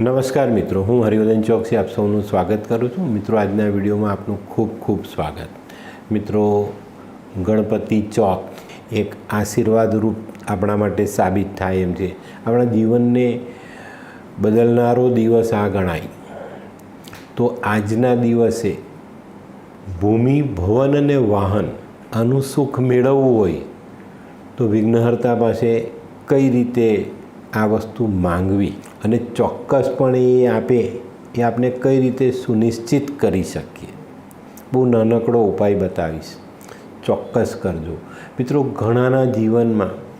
નમસ્કાર મિત્રો, હું હરિવર્ધન ચોકસી આપ સૌનું સ્વાગત કરું છું. મિત્રો, આજના વિડીયોમાં આપનું ખૂબ ખૂબ સ્વાગત. મિત્રો, ગણપતિ ચોક એક આશીર્વાદરૂપ આપણા માટે સાબિત થાય એમ છે. આપણા જીવનને બદલનારો દિવસ આ ગણાય. તો આજના દિવસે ભૂમિ, ભવન અને વાહન આનું સુખ મેળવવું હોય તો વિઘ્નહર્તા પાસે કઈ રીતે આ વસ્તુ માંગવી અને ચોક્કસપણે એ આપે એ આપણે કઈ રીતે સુનિશ્ચિત કરી શકીએ. બહુ નાનકડો ઉપાય બતાવીશ. ચોક્કસ કરજો. મિત્રો, ઘણાના જીવનમાં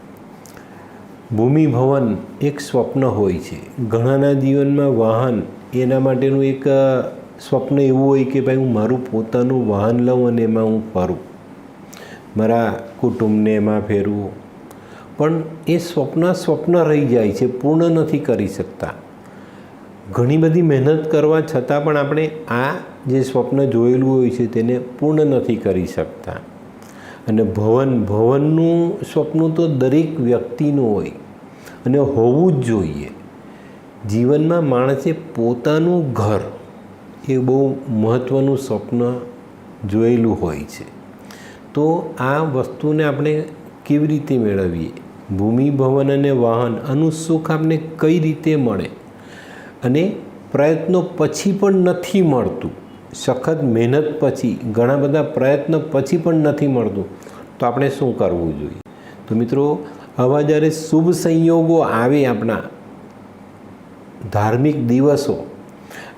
ભૂમિભવન એક સ્વપ્ન હોય છે. ઘણાના જીવનમાં વાહન એના માટેનું એક સ્વપ્ન એવું હોય કે ભાઈ હું મારું પોતાનું વાહન લઉં અને એમાં હું ફરું. મારા કુટુંબને એમાં ફેરવું. પણ એ સ્વપ્ન સ્વપ્ન રહી જાય છે, પૂર્ણ નથી કરી શકતા. ઘણી બધી મહેનત કરવા છતાં પણ આપણે આ જે સ્વપ્ન જોયેલું હોય છે તેને પૂર્ણ નથી કરી શકતા. અને ભવન, ભવનનું સ્વપ્ન તો દરેક વ્યક્તિનું હોય અને હોવું જ જોઈએ. જીવનમાં માણસે પોતાનું ઘર એ બહુ મહત્ત્વનું સ્વપ્ન જોયેલું હોય છે. તો આ વસ્તુને આપણે કેવી રીતે મેળવીએ? ભૂમિ, ભવન અને વાહન આનું સુખ આપને કઈ રીતે મળે? અને પ્રયત્નો પછી પણ નથી મળતું. સખત મહેનત પછી, ઘણા બધા પ્રયત્ન પછી પણ નથી મળતું. તો આપણે શું કરવું જોઈએ? તો મિત્રો આવા જ્યારે શુભ સંયોગો આવે આપણા ધાર્મિક દિવસો,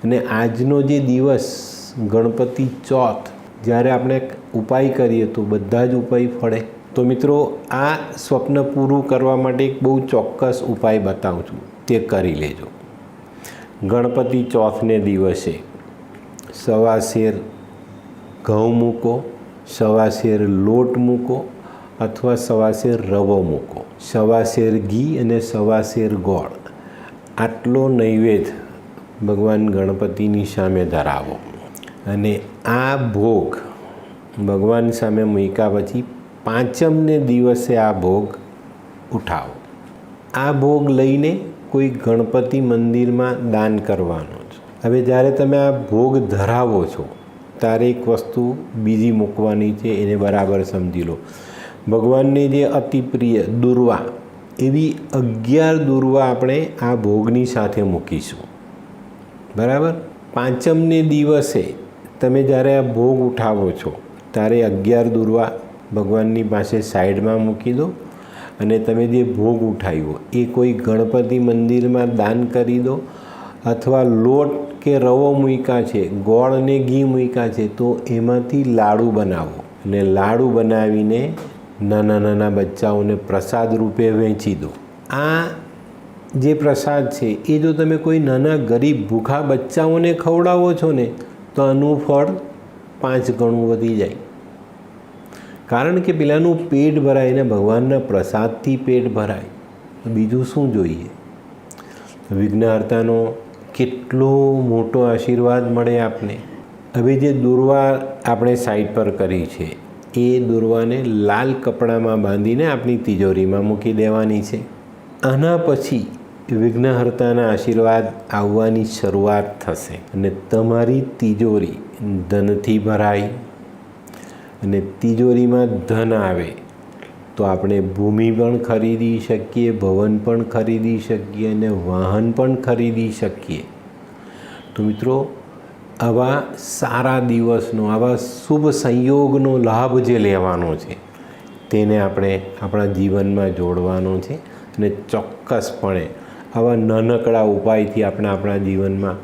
અને આજનો જે દિવસ, ગણપતિ ચોથ, જ્યારે આપણે ઉપાય કરીએ તો બધા જ ઉપાય ફળે. તો મિત્રો, આ સ્વપ્ન પૂરું કરવા માટે એક બહુ ચોક્કસ ઉપાય બતાવું છું. તે કરી લેજો. ગણપતિ ચોથને દિવસે સવાશેર ઘઉં મૂકો સવાશેર લોટ મૂકો અથવા સવાશેર રવો મૂકો. સવાશેર ઘી અને સવાશેર ગોળ. આટલો નૈવેદ્ય ભગવાન ગણપતિની સામે ધરાવો. અને આ ભોગ ભગવાન સામે મૂક્યા પછી પાંચમને દિવસે આ ભોગ ઉઠાવો. આ ભોગ લઈને કોઈ ગણપતિ મંદિરમાં દાન કરવાનો છે. હવે જ્યારે તમે આ ભોગ ધરાવો છો, ત્યારે એક વસ્તુ બીજી મૂકવાની છે, એને બરાબર સમજી લો. ભગવાનને જે અતિ પ્રિય દુર્વા, એવી અગિયાર દુર્વા આપણે આ ભોગની સાથે મૂકીશું. બરાબર? પાંચમને દિવસે તમે જ્યારે આ ભોગ ઉઠાવો છો, ત્યારે અગિયાર દુર્વા ભગવાનની પાસે સાઈડમાં મૂકી દો અને તમે જે ભોગ ઉઠાવ્યો, એ કોઈ ગણપતિ મંદિરમાં દાન કરી દો અથવા લોટ કે રવો મૂક્યા છે, ગોળ અને ઘી મૂક્યા છે, તો એમાંથી લાડુ બનાવો અને લાડુ બનાવીને નાના નાના બચ્ચાઓને પ્રસાદ રૂપે વહેંચી દો. આ જે પ્રસાદ છે, એ જો તમે કોઈ નાના ગરીબ ભૂખા બચ્ચાઓને ખવડાવો છો ને, તો આનું ફળ પાંચ ગણું વધી જાય. કારણ કે પેલાનું પેટ ભરાય ને ભગવાનના પ્રસાદથી પેટ ભરાય. બીજું શું જોઈએ? વિઘ્નહર્તાનો કેટલો મોટો આશીર્વાદ મળે આપને. હવે જે દુર્વા આપણે સાઈડ પર કરી છે, એ દુર્વાને લાલ કપડામાં બાંધીને આપણી તિજોરીમાં મૂકી દેવાની છે. આના પછી વિઘ્નહર્તાના આશીર્વાદ આવવાની શરૂઆત થશે અને તમારી તિજોરી ધનથી ભરાય અને તિજોરીમાં ધન આવે, તો આપણે ભૂમિ પણ ખરીદી શકીએ, ભવન પણ ખરીદી શકીએ અને વાહન પણ ખરીદી શકીએ. તો મિત્રો, આવા સારા દિવસનો, આવા શુભ સંયોગનો લાભ જે લેવાનો છે, તેને આપણે આપણા જીવનમાં જોડવાનો છે અને ચોક્કસપણે આવા નાનકડા ઉપાયથી આપણે આપણા જીવનમાં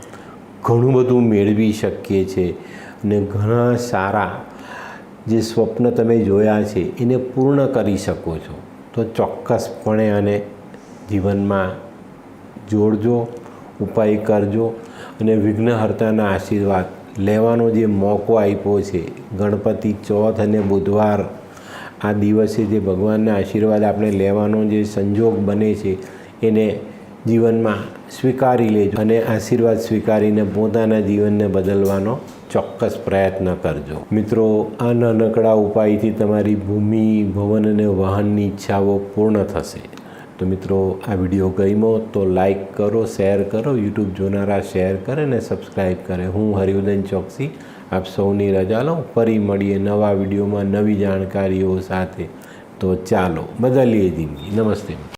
ઘણું બધું મેળવી શકીએ છીએ અને ઘણા સારા જે સ્વપ્ન તમે જોયા છે, એને પૂર્ણ કરી શકો છો. તો ચોક્કસપણે આને જીવનમાં જોડજો, ઉપાય કરજો અને વિઘ્નહર્તાના આશીર્વાદ લેવાનો જે મોકો આપ્યો છે, ગણપતિ ચોથ અને બુધવાર આ દિવસે જે ભગવાનના આશીર્વાદ આપણે લેવાનો જે સંજોગ બને છે, એને જીવનમાં સ્વીકારી લેજો અને આશીર્વાદ સ્વીકારીને પોતાના જીવનને બદલવાનો ચોક્કસ પ્રયત્ન કરજો. મિત્રો, આ નાનકડા ઉપાયથી તમારી ભૂમિ, ભવન અને વાહનની ઈચ્છાઓ પૂર્ણ થશે. તો મિત્રો, આ વીડિયો ગમ્યો તો લાઈક કરો, શેર કરો, યુટ્યુબ જોનારા શેર કરે અને સબસ્ક્રાઈબ કરે. હું હરિવદન ચોકસી આપ સૌની રજા લઉં. ફરી મળીએ નવા વિડીયોમાં નવી જાણકારીઓ સાથે. તો ચાલો, બદલીએ જિંદગી. નમસ્તે